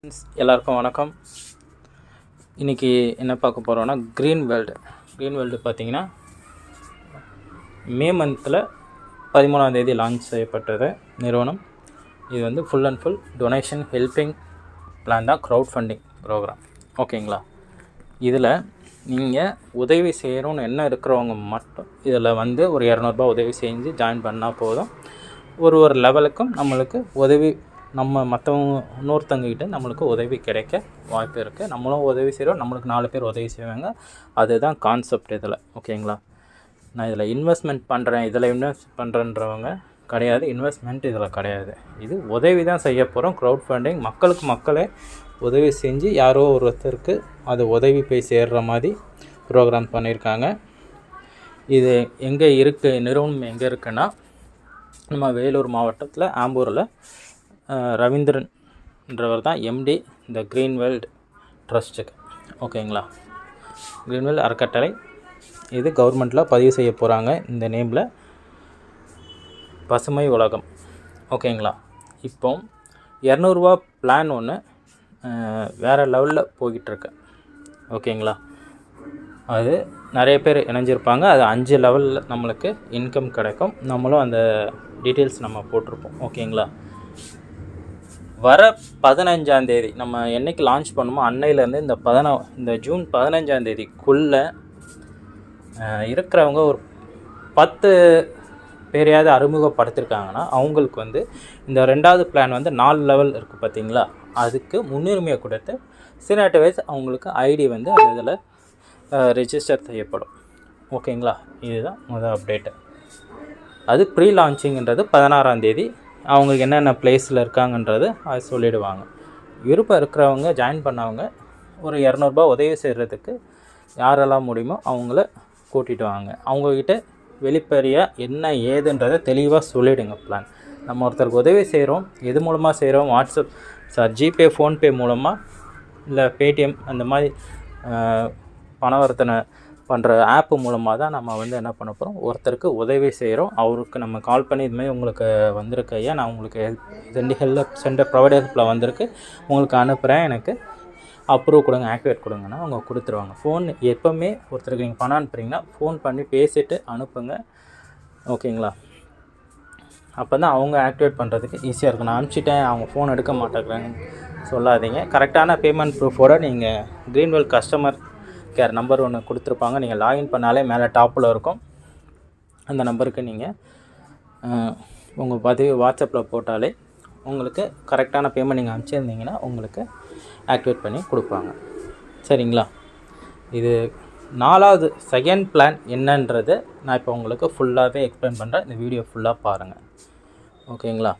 Friends எல்லாருக்கும் வணக்கம். இன்றைக்கி என்ன பார்க்க போகிறோன்னா க்ரீன் வேர்ல்டு க்ரீன் வேர்ல்டு பார்த்திங்கன்னா மே மந்தில் பதிமூணாம் தேதி லான்ச் செய்யப்பட்டது நிறுவனம். இது வந்து full and full donation helping plan தான் க்ரௌட் ஃபண்டிங் ப்ரோக்ராம் ஓகேங்களா இதில் நீங்கள் உதவி செய்கிறோன்னு என்ன இருக்கிறவங்க மட்டும் இதில் வந்து ஒரு இரநூறுபா உதவி செஞ்சு ஜாயின் பண்ணால் போதும். ஒரு ஒரு லெவலுக்கும் நம்மளுக்கு உதவி நம்ம மற்றவங்க இன்னொருத்தவங்ககிட்ட நம்மளுக்கு உதவி கிடைக்க வாய்ப்பு இருக்குது நம்மளும் உதவி செய்கிறோம் நம்மளுக்கு நாலு பேர் உதவி செய்வாங்க. அதுதான் கான்செப்ட் இதில். ஓகேங்களா? நான் இதில் இன்வெஸ்ட்மெண்ட் பண்ணுறேன் இதில் இன்வெஸ்ட் பண்ணுறன்றவங்க கிடையாது. இன்வெஸ்ட்மெண்ட் இதில் கிடையாது. இது உதவி தான் செய்ய போகிறோம் க்ரௌட் ஃபண்டிங் மக்களுக்கு மக்களே உதவி செஞ்சு யாரோ ஒருத்தருக்கு அது உதவி போய் சேர்கிற மாதிரி ப்ரோக்ராம் பண்ணியிருக்காங்க இது எங்கே இருக்குது நிறுவனம் எங்கே இருக்குன்னா நம்ம வேலூர் மாவட்டத்தில் ஆம்பூரில் ரவீந்திரன்றவர் ரவீந்திரன்ன்றவர் தான் எம்டி இந்த க்ரீன்வெல்ட் ட்ரஸ்ட்டுக்கு ஓகேங்களா? க்ரீன்வெல்ட் அறக்கட்டளை. இது கவர்மெண்ட்டில் பதிவு செய்ய போகிறாங்க இந்த நேமில் பசுமை உலகம். ஓகேங்களா? இப்போ இரநூறுவா பிளான் ஒன்று வேறு லெவலில் போய்கிட்டுருக்கு ஓகேங்களா? அது நிறைய பேர் இணைஞ்சிருப்பாங்க. அது அஞ்சு லெவலில் நம்மளுக்கு இன்கம் கிடைக்கும். நம்மளும் அந்த டீட்டெயில்ஸ் நம்ம போட்டிருப்போம். ஓகேங்களா? வர பதினஞ்சாந்தேதி நம்ம என்னைக்கு லான்ச் பண்ணுமோ அன்னையிலேருந்து இந்த பதின இந்த ஜூன் பதினஞ்சாந்தேதிக்குள்ளே இருக்கிறவங்க ஒரு பத்து பேரையாவது அறிமுகப்படுத்திருக்காங்கன்னா அவங்களுக்கு வந்து இந்த ரெண்டாவது பிளான் வந்து நாலு லெவல் இருக்குது பார்த்தீங்களா அதுக்கு முன்னுரிமையை கொடுத்து சினாட்டு வைஸ் அவங்களுக்கு ஐடி வந்து அந்த இதில் ரெஜிஸ்டர் செய்யப்படும். ஓகேங்களா இதுதான் முதல் அப்டேட்டு அது ப்ரீ லான்ச்சிங்கிறது பதினாறாம் தேதி அவங்களுக்கு என்னென்ன பிளேஸில் இருக்காங்கன்றது அது சொல்லிடுவாங்க. விருப்பம் இருக்கிறவங்க ஜாயின் பண்ணவங்க ஒரு இரநூறுபா உதவி செய்கிறதுக்கு யாரெல்லாம் முடியுமோ அவங்கள கூட்டிகிட்டு வாங்க. அவங்கக்கிட்ட வெளிப்படையாக என்ன ஏதுன்றதை தெளிவாக சொல்லிவிடுங்க பிளான் நம்ம ஒருத்தருக்கு உதவி செய்கிறோம் எது மூலமாக செய்கிறோம் வாட்ஸ்அப் சார் ஜிபே ஃபோன்பே மூலமாக இல்லை பேடிஎம் அந்த மாதிரி பணவர்த்தனை பண்ணுற ஆப்பு மூலமாக தான் நம்ம வந்து என்ன பண்ண போகிறோம் ஒருத்தருக்கு உதவி செய்கிறோம் அவருக்கு நம்ம கால் பண்ணி இதுமாதிரி உங்களுக்கு வந்திருக்கு ஐயா. நான் உங்களுக்கு ரெண்டு ஹெல்ப் சென்டர் ப்ரொவைடர் ஹெல்ப்பில் வந்திருக்கு. உங்களுக்கு அனுப்புகிறேன் எனக்கு அப்ரூவ் கொடுங்க ஆக்டிவேட் கொடுங்கன்னா அவங்க கொடுத்துருவாங்க. ஃபோன் எப்போவுமே ஒருத்தருக்கு நீங்கள் பணம் அனுப்புறீங்கன்னா ஃபோன் பண்ணி பேசிட்டு அனுப்புங்க. ஓகேங்களா அப்போ தான் அவங்க ஆக்டிவேட் பண்ணுறதுக்கு ஈஸியாக இருக்கும். நான் அனுப்பிச்சிட்டேன். அவங்க ஃபோன் எடுக்க மாட்டேங்கிறாங்க சொல்லாதீங்க. கரெக்டான பேமெண்ட் ப்ரூஃபோட நீங்கள் க்ரீன்வெல் கஸ்டமர் கேர் நம்பர் ஒன்று கொடுத்துருப்பாங்க. நீங்கள் லாகின் பண்ணாலே மேலே டாப்பில் இருக்கும். அந்த நம்பருக்கு நீங்கள் உங்கள் பதிவு வாட்ஸ்அப்பில் போட்டாலே உங்களுக்கு கரெக்டான பேமெண்ட் நீங்கள் அனுப்பிச்சிருந்தீங்கன்னா உங்களுக்கு ஆக்டிவேட் பண்ணி கொடுப்பாங்க. சரிங்களா? இது நாலாவது செகண்ட் பிளான் என்னன்றது நான் இப்போ உங்களுக்கு ஃபுல்லாகவே எக்ஸ்பிளைன் பண்ணுறேன் இந்த வீடியோ ஃபுல்லாக பாருங்கள் ஓகேங்களா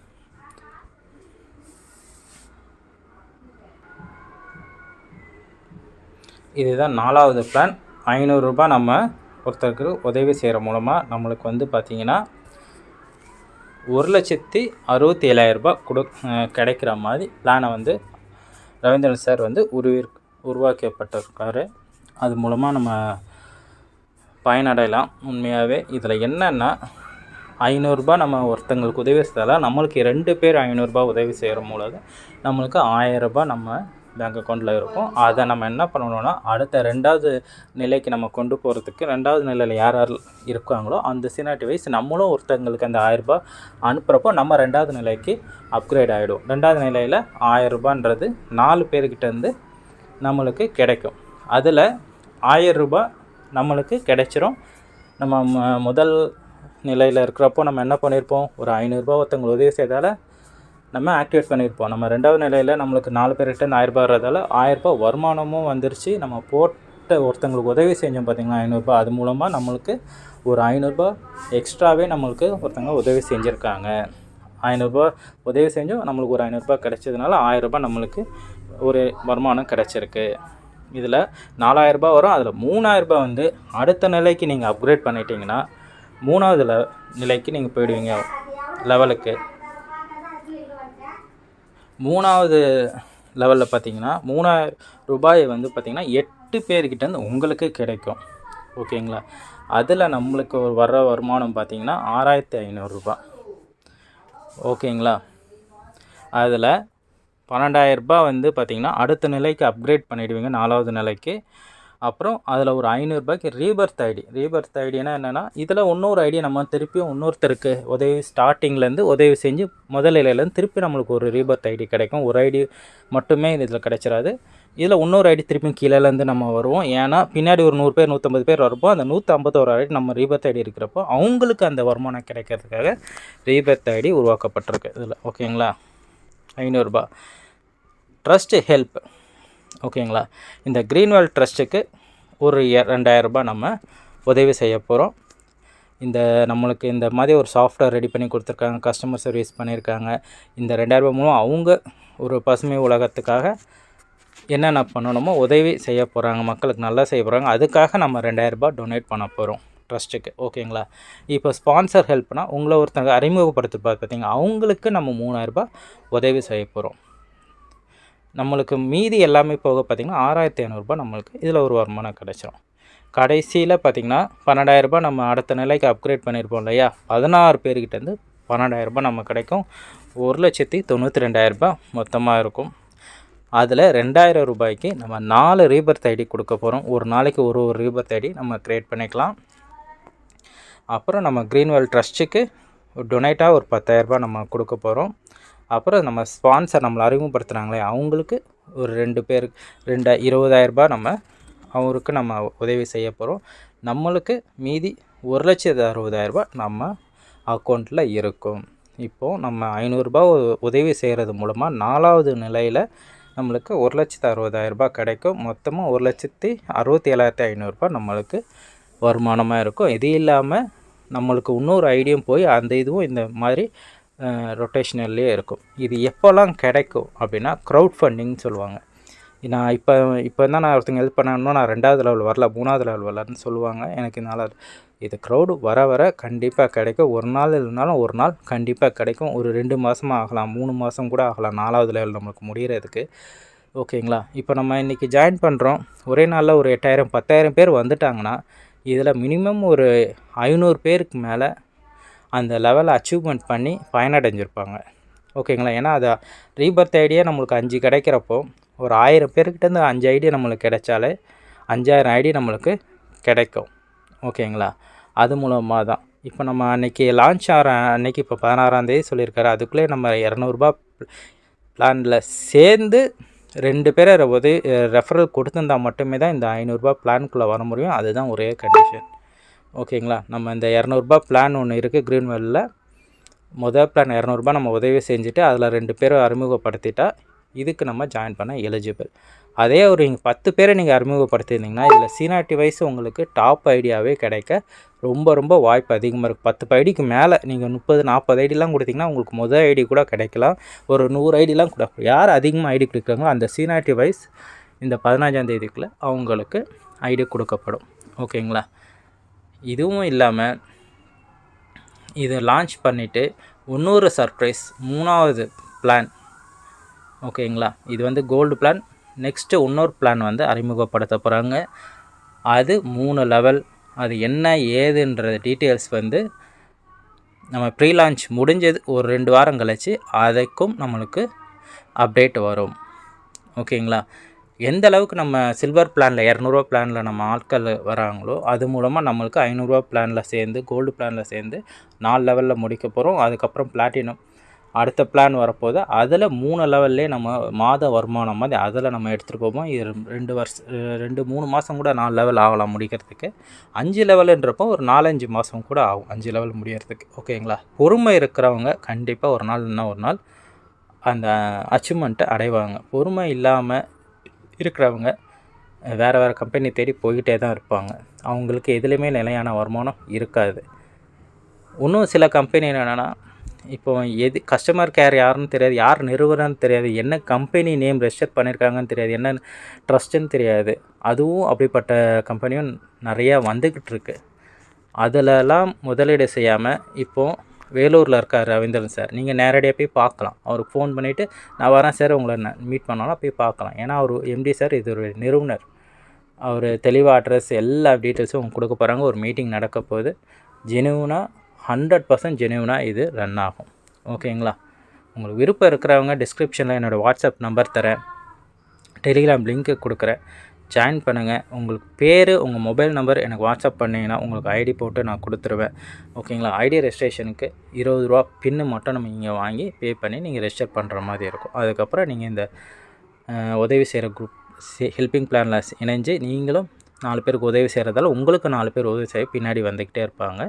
இதுதான் நாலாவது பிளான் ஐநூறுரூபா நம்ம ஒருத்தருக்கு உதவி செய்கிற மூலமாக நம்மளுக்கு வந்து பார்த்திங்கன்னா ஒரு லட்சத்தி அறுபத்தி ஏழாயிரரூபா கொடு கிடைக்கிற மாதிரி பிளானை வந்து ரவீந்திரன் சார் வந்து உருவி உருவாக்கப்பட்டிருக்காரு. அது மூலமாக நம்ம பயனடையலாம். உண்மையாகவே இதில் என்னென்னா ஐநூறுரூபா நம்ம ஒருத்தங்களுக்கு உதவி செய்தால் நம்மளுக்கு ரெண்டு பேர் ஐநூறுரூபா உதவி செய்கிற மூலம் நம்மளுக்கு ஆயிரரூபா நம்ம பேங்க் அக்கௌண்ட்டில் இருக்கும். அதை நம்ம என்ன பண்ணணும்னா அடுத்த ரெண்டாவது நிலைக்கு நம்ம கொண்டு போகிறதுக்கு ரெண்டாவது நிலையில் யார் யார் இருக்காங்களோ அந்த சினாட்டி வைஸ் நம்மளும் ஒருத்தங்களுக்கு அந்த ஆயரூபா அனுப்புகிறப்போ நம்ம ரெண்டாவது நிலைக்கு அப்கிரேட் ஆகிடும் ரெண்டாவது நிலையில் ஆயரூபான்றது நாலு பேர்கிட்டேருந்து நம்மளுக்கு கிடைக்கும். அதில் ரூபாய் நம்மளுக்கு கிடைச்சிரும். நம்ம ம- முதல் நிலையில் இருக்கிறப்போ நம்ம என்ன பண்ணியிருப்போம் ஒரு ஐநூறுரூபா ஒருத்தவங்களுக்கு உதவி செய்தால் நம்ம ஆக்டிவேட் பண்ணியிருப்போம் நம்ம ரெண்டாவது நிலையில் நம்மளுக்கு நாலு பேர்கிட்ட இந்த ஆயிரரூபா வர்றதால ஆயிரரூபா வருமானமும் வந்துருச்சு. நம்ம போட்ட ஒருத்தங்களுக்கு உதவி செஞ்சோம் பார்த்தீங்கன்னா ஐநூறுரூபா அது மூலமாக நம்மளுக்கு ஒரு ஐநூறுரூபா எக்ஸ்ட்ராவே நம்மளுக்கு ஒருத்தங்க உதவி செஞ்சுருக்காங்க. ஐநூறுரூபா உதவி செஞ்சும் நம்மளுக்கு ஒரு ஐநூறுரூபா கிடைச்சதுனால ஆயிரரூபா நம்மளுக்கு ஒரு வருமானம் கிடச்சிருக்கு. இதில் நாலாயிரரூபா வரும். அதில் மூணாயிரரூபா வந்து அடுத்த நிலைக்கு நீங்கள் அப்கிரேட் பண்ணிட்டீங்கன்னா மூணாவது நிலைக்கு நீங்கள் போயிடுவீங்க. லெவலுக்கு மூணாவது லெவலில் பார்த்தீங்கன்னா மூணாயிரம் ரூபாய் வந்து பார்த்திங்கன்னா எட்டு பேர்கிட்டேருந்து உங்களுக்கு கிடைக்கும். ஓகேங்களா? அதில் நம்மளுக்கு ஒரு வர்ற வருமானம் பார்த்தீங்கன்னா ஆறாயிரத்தி ஐநூறுரூபா ஓகேங்களா? அதில் பன்னெண்டாயிரரூபா வந்து பார்த்திங்கன்னா அடுத்த நிலைக்கு அப்கிரேட் பண்ணிவிடுவீங்க நாலாவது நிலைக்கு. அப்புறம் அதில் ஒரு ஐநூறுரூபாய்க்கு ரீபர்த் ஐடி ரீபர்த் ஐடினா என்னென்னா இதில் இன்னொரு ஐடியை நம்ம திருப்பியும் இன்னொருத்தருக்கு உதவி ஸ்டார்டிங்லேருந்து உதவி செஞ்சு முதலிலேருந்து திருப்பி நம்மளுக்கு ஒரு ரீபர்த் ஐடி கிடைக்கும். ஒரு ஐடி மட்டுமே இதில் கிடைச்சிடாது இதில் இன்னொரு ஐடி திருப்பியும் கீழேருந்து நம்ம வருவோம். ஏன்னா பின்னாடி ஒரு நூறு பேர் நூற்றம்பது பேர் வரப்போ அந்த நூற்றம்பத்தோரு ஐடி நம்ம ரீபர்த் ஐடி இருக்கிறப்போ அவங்களுக்கு அந்த வருமானம் கிடைக்கிறதுக்காக ரீபர்த் ஐடி உருவாக்கப்பட்டிருக்கு இதில். ஓகேங்களா? ஐநூறுரூபா ட்ரஸ்ட் ஹெல்ப் ஓகேங்களா? இந்த க்ரீன்வெல் ட்ரஸ்ட்டுக்கு ஒரு ரெண்டாயிரரூபா நம்ம உதவி செய்ய போகிறோம் இந்த நம்மளுக்கு இந்த மாதிரி ஒரு சாஃப்ட்வேர் ரெடி பண்ணி கொடுத்துருக்காங்க கஸ்டமர் சர்வீஸ் பண்ணியிருக்காங்க. இந்த ரெண்டாயிரம் ரூபாய் மூலம் அவங்க ஒரு பசுமை உலகத்துக்காக என்னென்ன பண்ணணுமோ உதவி செய்ய போகிறாங்க மக்களுக்கு நல்லா செய்ய போகிறாங்க அதுக்காக நம்ம ரெண்டாயிரரூபா டொனேட் பண்ண போகிறோம் ட்ரஸ்ட்டுக்கு ஓகேங்களா? இப்போ ஸ்பான்சர் ஹெல்ப்னால் உங்களை ஒருத்தங்க அறிமுகப்படுத்திருப்பார் பார்த்தீங்க அவங்களுக்கு நம்ம மூணாயிரரூபா உதவி செய்ய போகிறோம் நம்மளுக்கு மீதி எல்லாமே போக பார்த்திங்கன்னா ஆறாயிரத்தி ஐநூறுரூபா நம்மளுக்கு இதில் ஒரு வருமானம் கிடச்சிரும். கடைசியில் பார்த்திங்கன்னா பன்னெண்டாயிரரூபா நம்ம அடுத்த நிலைக்கு அப்கிரேட் பண்ணியிருப்போம் இல்லையா? பதினாறு பேர்கிட்டேருந்து பன்னெண்டாயிரரூபா நம்ம கிடைக்கும். ஒரு லட்சத்தி தொண்ணூற்றி ரெண்டாயிரரூபா மொத்தமாக இருக்கும். அதில் ரெண்டாயிரம் ரூபாய்க்கு நம்ம நாலு ரீபர்த் ஐடி கொடுக்க போகிறோம் ஒரு நாளைக்கு ஒரு ஒரு ரீபர்த் ஐடி நம்ம க்ரியேட் பண்ணிக்கலாம். அப்புறம் நம்ம க்ரீன்வெல் ட்ரஸ்ட்டுக்கு டொனேட்டாக ஒரு பத்தாயிரரூபா நம்ம கொடுக்க போகிறோம் அப்புறம் நம்ம ஸ்பான்சர் நம்மளை அறிமுகப்படுத்துகிறாங்களே அவங்களுக்கு ஒரு ரெண்டு பேர் ரெண்டு இருபதாயிரரூபா நம்ம அவருக்கு நம்ம உதவி செய்ய போகிறோம் நம்மளுக்கு மீதி ஒரு லட்சத்து அறுபதாயிரரூபா நம்ம அக்கௌண்ட்டில் இருக்கும். இப்போது நம்ம ஐநூறுரூபா உதவி செய்கிறது மூலமாக நாலாவது நிலையில் நம்மளுக்கு ஒரு லட்சத்து அறுபதாயிரரூபா கிடைக்கும். மொத்தமாக ஒரு லட்சத்தி அறுபத்தி ஏழாயிரத்தி ஐநூறுரூபா நம்மளுக்கு வருமானமாக இருக்கும். இது இல்லாமல் நம்மளுக்கு இன்னொரு ஐடியும் போய் அந்த இதுவும் இந்த மாதிரி ரொட்டேஷனல்லே இருக்கும். இது எப்போல்லாம் கிடைக்கும் அப்படின்னா க்ரௌட் ஃபண்டிங்னு சொல்லுவாங்க. நான் இப்போ இப்போ தான் நான் ஒருத்தங்க ஹெல்ப் பண்ணணும் நான் ரெண்டாவது லெவல் வரல மூணாவது லெவல் வரலன்னு சொல்லுவாங்க. எனக்கு நாலாவது இது க்ரௌடு வர வர கண்டிப்பாக கிடைக்கும். ஒரு நாள் இல்லைனாலும் ஒரு நாள் கண்டிப்பாக கிடைக்கும். ஒரு ரெண்டு மாதமாக ஆகலாம் மூணு மாதம் கூட ஆகலாம் நாலாவது லெவல் நம்மளுக்கு முடிகிறதுக்கு ஓகேங்களா? இப்போ நம்ம இன்றைக்கி ஜாயின் பண்ணுறோம் ஒரே நாளில் ஒரு எட்டாயிரம் பத்தாயிரம் பேர் வந்துட்டாங்கன்னா இதில் மினிமம் ஒரு ஐநூறு பேருக்கு மேலே அந்த லெவலை அச்சீவ்மெண்ட் பண்ணி பயனடைஞ்சிருப்பாங்க ஓகேங்களா ஏன்னா அது ரீபர்த் ஐடியா நம்மளுக்கு அஞ்சு கிடைக்கிறப்போ ஒரு ஆயிரம் பேர்கிட்டேருந்து அஞ்சு ஐடி நம்மளுக்கு கிடைச்சாலே அஞ்சாயிரம் ஐடி நம்மளுக்கு கிடைக்கும். ஓகேங்களா அது மூலமாக தான். இப்போ நம்ம அன்றைக்கி லான்ச் ஆகிற அன்னைக்கு இப்போ பதினாறாந்தேதி சொல்லியிருக்காரு. அதுக்குள்ளே நம்ம இரநூறுபா பிளானில் சேர்ந்து ரெண்டு பேரை உதவி ரெஃபரல் கொடுத்துருந்தா மட்டுமே தான் இந்த ஐநூறுரூபா பிளானுக்குள்ளே வர முடியும். அதுதான் ஒரே கண்டிஷன் ஓகேங்களா? நம்ம இந்த இரநூறுபா பிளான் ஒன்று இருக்குது க்ரீன்வெல்லில் முதல் பிளான் இரநூறுபா நம்ம உதவி செஞ்சுட்டு அதில் ரெண்டு பேரை அறிமுகப்படுத்திட்டா இதுக்கு நம்ம ஜாயின் பண்ண எலிஜிபிள் அதே ஒரு நீங்கள் பத்து பேரை நீங்கள் அறிமுகப்படுத்தியிருந்தீங்கன்னா இதில் சீனாட்டி வைஸ் உங்களுக்கு டாப் ஐடியாவே கிடைக்க ரொம்ப ரொம்ப வாய்ப்பு அதிகமாக இருக்குது பத்து ஐடிக்கு மேலே நீங்கள் முப்பது நாற்பது ஐடிலாம் கொடுத்தீங்கன்னா உங்களுக்கு முதல் ஐடி கூட கிடைக்கலாம். ஒரு நூறு ஐடிலாம் கூட யார் அதிகமாக ஐடி கொடுக்குறாங்களோ அந்த சீனாட்டி வைஸ் இந்த பதினஞ்சாம் தேதிக்குள்ளே அவங்களுக்கு ஐடி கொடுக்கப்படும். ஓகேங்களா? இதுவும் இல்லாமல் இதை லான்ச் பண்ணிவிட்டு இன்னொரு சர்ப்ரைஸ் மூணாவது பிளான் ஓகேங்களா இது வந்து கோல்டு பிளான் நெக்ஸ்ட்டு இன்னொரு பிளான் வந்து அறிமுகப்படுத்த போகிறாங்க அது மூணு லெவல் அது என்ன ஏதுன்ற டீட்டெயில்ஸ் வந்து நம்ம ப்ரீ லான்ச் முடிஞ்சது ஒரு ரெண்டு வாரம் கழித்து அதுக்கும் நம்மளுக்கு அப்டேட் வரும். ஓகேங்களா எந்த அளவுக்கு நம்ம சில்வர் பிளானில் இரநூறுவா பிளானில் நம்ம ஆட்கள் வராங்களோ அது மூலமாக நம்மளுக்கு ஐநூறுரூவா பிளானில் சேர்ந்து கோல்டு பிளானில் சேர்ந்து நாலு லெவலில் முடிக்க போகிறோம் அதுக்கப்புறம் பிளாட்டினம் அடுத்த பிளான் வரப்போது அதில் மூணு லெவல்லே நம்ம மாத வருமானம் மாதிரி அதில் நம்ம எடுத்துகிட்டு போவோம். இது ரெண்டு வருஷம் ரெண்டு மூணு மாதம் கூட நாலு லெவல் ஆகலாம் முடிக்கிறதுக்கு. அஞ்சு லெவலுன்றப்போ ஒரு நாலஞ்சு மாதம் கூட ஆகும் அஞ்சு லெவல் முடியறதுக்கு. ஓகேங்களா பொறுமை இருக்கிறவங்க கண்டிப்பாக ஒரு நாள் இன்னும் ஒரு நாள் அந்த அச்சீவ்மெண்ட்டை அடைவாங்க. பொறுமை இல்லாமல் இருக்கிறவங்க வேறு வேறு கம்பெனி தேடி போய்கிட்டே தான் இருப்பாங்க. அவங்களுக்கு எதுலேயுமே நிலையான வருமானம் இருக்காது. இன்னும் சில கம்பெனி என்னென்னா இப்போ எது கஸ்டமர் கேர் யாருன்னு தெரியாது யார் நிறுவனம்னு தெரியாது என்ன கம்பெனி நேம் ரெஜிஸ்டர் பண்ணியிருக்காங்கன்னு தெரியாது என்ன ட்ரஸ்ட்டுன்னு தெரியாது. அதுவும் அப்படிப்பட்ட கம்பெனியும் நிறையா வந்துக்கிட்டு இருக்குது அதிலலாம் முதலீடு செய்யாமல் இப்போது வேலூரில் இருக்கார் ரவீந்திரன் சார். நீங்கள் நேரடியாக போய் பார்க்கலாம். அவருக்கு ஃபோன் பண்ணிவிட்டு நான் வரேன் சார் உங்களை நான் மீட் பண்ணாலும் போய் பார்க்கலாம். ஏன்னா அவர் எம்டி சார் இது ஒரு நிறுவனர். அவர் தெளிவாக அட்ரஸ் எல்லா டீட்டெயில்ஸும் உங்களுக்கு கொடுக்க போகிறாங்க ஒரு மீட்டிங் நடக்க போகுது. ஜெனுவனாக ஹண்ட்ரட் பர்சன்ட் ஜெனுவனாக இது ரன் ஆகும். ஓகேங்களா உங்களுக்கு விருப்பம் இருக்கிறவங்க டிஸ்கிரிப்ஷனில் என்னோடய வாட்ஸ்அப் நம்பர் தரேன். டெலிகிராம் லிங்க்கு கொடுக்குறேன். ஜாயின் பண்ணுங்கள் உங்களுக்கு பேர் உங்கள் மொபைல் நம்பர் எனக்கு வாட்ஸ்அப் பண்ணிங்கன்னா உங்களுக்கு ஐடி போட்டு நான் கொடுத்துருவேன். ஓகேங்களா ஐடி ரெஜிஸ்ட்ரேஷனுக்கு இருபது ரூபா பின்னு மட்டும் நம்ம இங்கே வாங்கி பே பண்ணி நீங்கள் ரெஜிஸ்டர் பண்ணுற மாதிரி இருக்கும். அதுக்கப்புறம் நீங்கள் இந்த உதவி செய்கிற குரூப் ஹெல்பிங் பிளானில் இணைஞ்சு நீங்களும் நாலு பேருக்கு உதவி செய்கிறதால உங்களுக்கு நாலு பேர் உதவி செய்ய பின்னாடி வந்துக்கிட்டே இருப்பாங்க.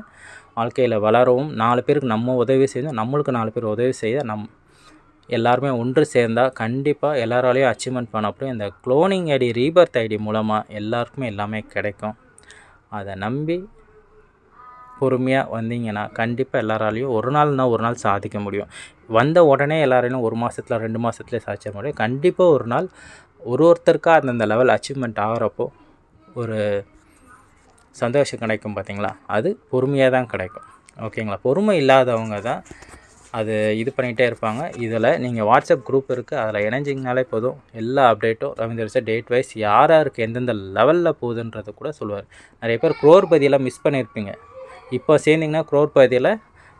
வாழ்க்கையில் வளரவும் நாலு பேருக்கு நம்ம உதவி செய்யணும் நம்மளுக்கு நாலு பேர் உதவி செய்ய நம் எல்லாருமே ஒன்று சேர்ந்தால் கண்டிப்பாக எல்லாராலையும் அச்சீவ்மெண்ட் பண்ணப்படும் இந்த க்ளோனிங் ஐடி ரீபர்த் ஐடி மூலமாக எல்லாருக்குமே எல்லாமே கிடைக்கும். அதை நம்பி பொறுமையாக வந்தீங்கன்னா கண்டிப்பாக எல்லாராலையும் ஒரு நாள்னா ஒரு நாள் சாதிக்க முடியும். வந்த உடனே எல்லாராலையும் ஒரு மாதத்தில் ரெண்டு மாதத்துலேயே சாதிக்க முடியும் கண்டிப்பாக ஒரு நாள் ஒரு ஒருத்தருக்காக அந்தந்த லெவல் அச்சீவ்மெண்ட் ஆகிறப்போ ஒரு சந்தோஷம் கிடைக்கும் பார்த்தீங்களா அது பொறுமையாக தான் கிடைக்கும். ஓகேங்களா? பொறுமை இல்லாதவங்க தான் அது இது பண்ணிகிட்டே இருப்பாங்க. இதில் நீங்கள் வாட்ஸ்அப் குரூப் இருக்குது அதில் இணைஞ்சிங்கனாலே போதும். எல்லா அப்டேட்டும் ரவீந்திர சார் டேட் வைஸ் யார் யாருக்கு எந்தெந்த லெவலில் போகுதுன்றதை கூட சொல்லுவார். நிறைய பேர் குரோர்பதியெல்லாம் மிஸ் பண்ணியிருப்பீங்க இப்போ சேர்ந்திங்கன்னா குரோர்பதியில்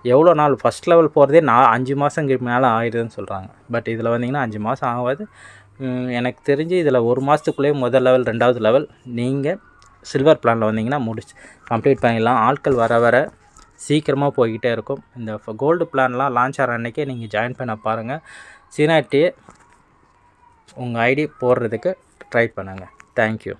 எவ்வளோ நாள் ஃபஸ்ட் லெவல் போகிறதே நான் அஞ்சு மாதம் மேலே ஆயிடுதுன்னு சொல்கிறாங்க பட் இதில் வந்தீங்கன்னா அஞ்சு மாதம் ஆகாது. எனக்கு தெரிஞ்சு இதில் ஒரு மாதத்துக்குள்ளேயே முதல் லெவல் ரெண்டாவது லெவல் நீங்கள் சில்வர் பிளானில் வந்தீங்கன்னா முடிச்சு கம்ப்ளீட் பண்ணிடலாம். ஆட்கள் வர வர சீக்கிரமாக போய்கிட்டே இருக்கும். இந்த கோல்டு பிளான்லாம் லான்ச் ஆகிற அன்றைக்கே நீங்கள் ஜாயின் பண்ண பாருங்கள் சீனாட்டியே உங்கள் ஐடி போடுறதுக்கு ட்ரை பண்ணுங்கள் தேங்க்யூ